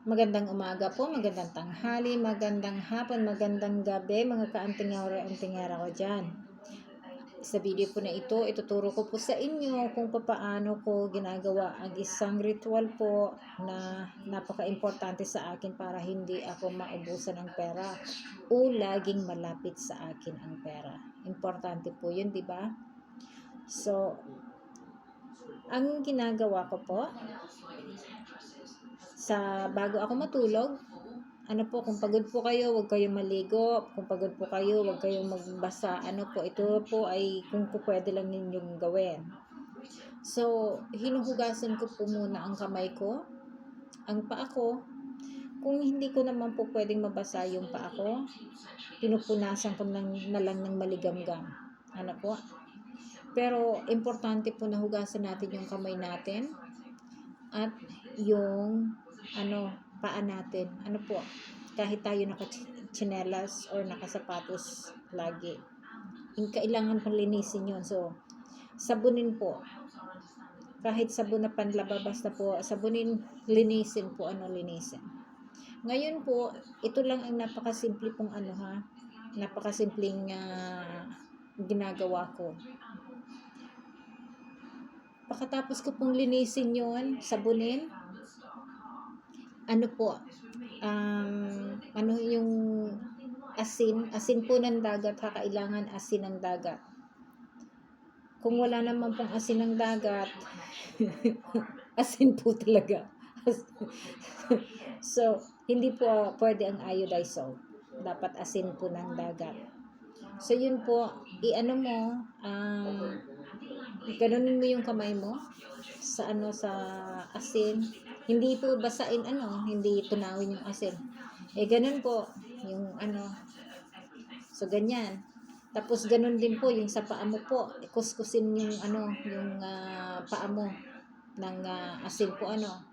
Magandang umaga po, magandang tanghali, magandang hapon, magandang gabi, mga kaantingara-antingara ko dyan. Sa video po na ito, ituturo ko po sa inyo kung paano ko ginagawa ang isang ritual po na napaka-importante sa akin para hindi ako maubusan ng pera o laging malapit sa akin ang pera. Importante po yun, di ba? So, ang ginagawa ko po, sa bago ako matulog, ano po, kung pagod po kayo, huwag kayong maligo. Kung pagod po kayo, huwag kayong magbasa. Ano po, ito po ay kung po pwede lang ninyong gawin. So, hinuhugasan ko po muna ang kamay ko, ang paa ko. Kung hindi ko naman po pwedeng mabasa yung paa ko, pinupunasan ko lang, na lang ng maligamgam. Ano po? Pero, importante po na hugasan natin yung kamay natin at yung ano, paa natin. Ano po, kahit tayo naka-chinelas or nakasapatos lagi. Yung kailangan pong linisin yun. So, sabunin po. Kahit sabon na panlaba, basta po, sabunin, linisin po, ano, linisin. Ngayon po, ito lang ang napakasimple pong ano ha, napakasimpleng uh, ginagawa ko. Pagkatapos ko pong linisin yon sabunin, ano po, um, ano yung asin, asin po ng dagat, ha, kailangan asin ng dagat. Kung wala naman pong asin ng dagat, asin po talaga. so, hindi po pwede ang iodized salt. Dapat asin po ng dagat. So, yun po, i-ano mo, um, ganunin mo yung kamay mo sa ano sa asin hindi po basain ano, hindi tunawin yung asin. Eh, ganun po, yung ano, so ganyan. Tapos ganun din po, yung sa paa mo po, kuskusin yung ano, yung uh, paa mo ng uh, asin po ano.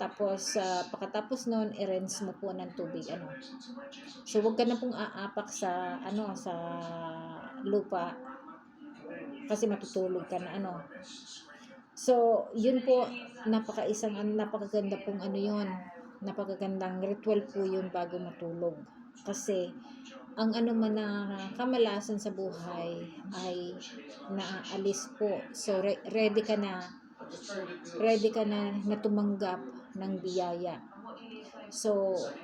Tapos, uh, pagkatapos noon, i-rinse mo po ng tubig, ano. So, wag ka na pong aapak sa, ano, sa lupa. Kasi matutulog ka na, ano. So, yun po, napaka isang, napakaganda pong ano yun. Napakagandang ritual po yun bago matulog. Kasi, ang ano man na kamalasan sa buhay ay naaalis po. So, re- ready ka na, ready ka na na tumanggap ng biyaya. So,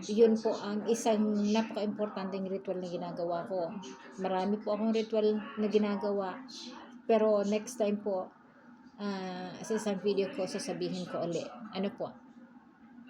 yun po ang isang napaka-importanting ritual na ginagawa ko. Marami po akong ritual na ginagawa. Pero next time po, uh, sa isang video ko, sasabihin ko ulit. Ano po?